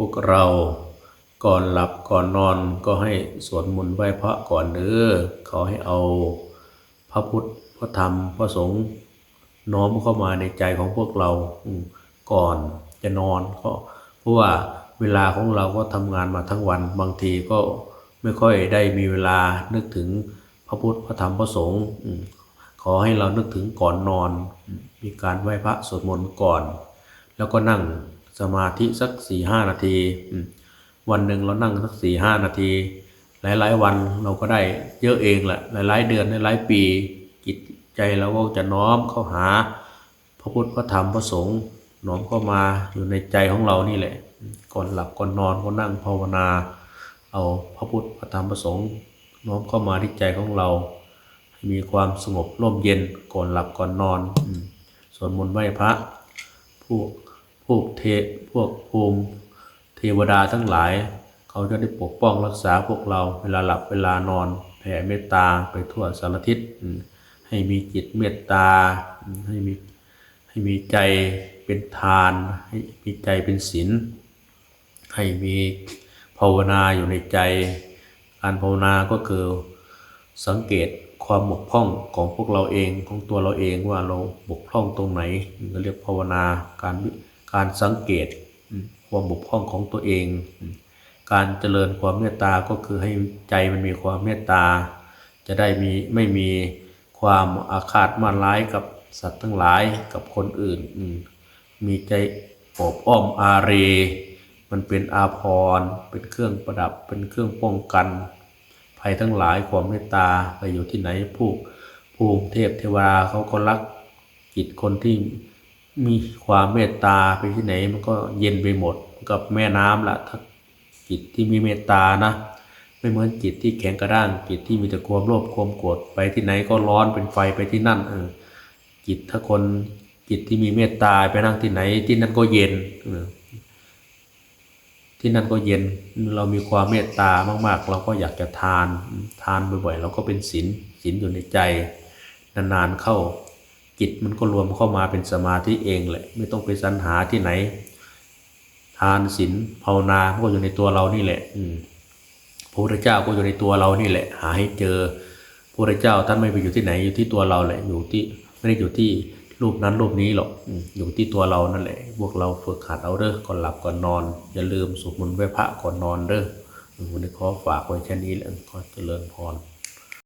พวกเราก่อนหลับก่อนนอนก็ให้สวดมนต์ไหว้พระก่อนเด้อขอให้เอาพระพุทธพระธรรมพระสงฆ์น้อมเข้ามาในใจของพวกเราก่อนจะนอนก็เพราะว่าเวลาของเราก็ทำงานมาทั้งวันบางทีก็ไม่ค่อยได้มีเวลานึกถึงพระพุทธพระธรรมพระสงฆ์ขอให้เรานึกถึงก่อนนอน มีการไหว้พระสวดมนต์ก่อน แล้วก็นั่ง สมาธิสักสี่ห้านาที วันหนึ่งเรานั่งสักสี่ห้านาที หลาย ๆ วันเราก็ได้เยอะเองแหละหลาย ๆ เดือนหลายๆปี จิตใจเราก็จะน้อมเข้าหา พระพุทธพระธรรมพระสงฆ์น้อมเข้ามาอยู่ในใจของเรานี่แหละ ก่อนหลับก่อนนอนก็นั่งภาวนา เอาพระพุทธพระธรรมพระสงฆ์น้อมเข้ามาที่ใจของเรา มีความสงบร่มเย็นก่อนหลับก่อนนอนอืมสวดมนต์ไหว้พระพวก พวกเทพวกภูมิเทวดาทั้งหลาย เขาจะได้ปกป้องรักษาพวกเราเวลาหลับเวลานอนแผ่เมตตาไปทั่วสารทิศให้มีจิตเมตตาให้มีให้มีใจเป็นทาน ให้มีใจเป็นศีลให้มีภาวนาอยู่ในใจ การภาวนาก็คือสังเกตความบกพร่องของพวกเราเองของตัวเราเองว่าเราบกพร่องตรงไหนเราเรียกภาวนาการ การสังเกตความบกพร่องของตัวเอง การเจริญความเมตตาก็คือให้ใจมันมีความเมตตา จะได้มีไม่มีความอาฆาตมาร้ายกับสัตว์ทั้งหลายกับคนอื่น มีใจโอบอ้อมอารี มันเป็นอาภรณ์เป็นเครื่องประดับเป็นเครื่องป้องกัน ภัยทั้งหลายความเมตตาไปอยู่ที่ไหนผู้ภูมิเทพเทวดาเขาก็รักจิตคนที่ มีความเมตตาไปที่ไหนมันก็เย็นไปหมดกับแม่น้ำละถ้าจิตที่มีเมตตานะ ไม่เหมือนจิตที่แข็งกระด้างจิตที่มีแต่ความโลภความโกรธไปที่ไหนก็ร้อนเป็นไฟไปที่นั่นเออจิตถ้าคนจิตที่มีเมตตาไปนั่งที่ไหนที่นั่นก็เย็นที่นั่นก็เย็นเรามีความเมตตามากๆ เราก็อยากจะทานทานบ่อยๆเราก็เป็นศีลศีลอยู่ในใจนานๆเข้า จิตมันก็รวมเข้ามาเป็นสมาธิเองแหละไม่ต้องไปสรรหาที่ไหน ทานศีลภาวนาก็อยู่ในตัวเรานี่แหละอืพระพุทธเจ้าก็อยู่ในตัวเรานี่แหละ หาให้เจอพระพุทธเจ้าท่านไม่ไปอยู่ที่ไหนอยู่ที่ตัวเราแหละอยู่ที่ไม่ได้อยู่ที่รูปนั้นรูปนี้หรอกออยู่ที่ตัวเรานั่นแหละพวกเราฝึกหัดเอาเด้อก่อนหลับก่อนนอน อย่าลืมสวดมนต์ไหว้พระก่อนนอนเด้ออืมวันนี้ขอฝากไว้แค่นี้แหละขอเจริญพร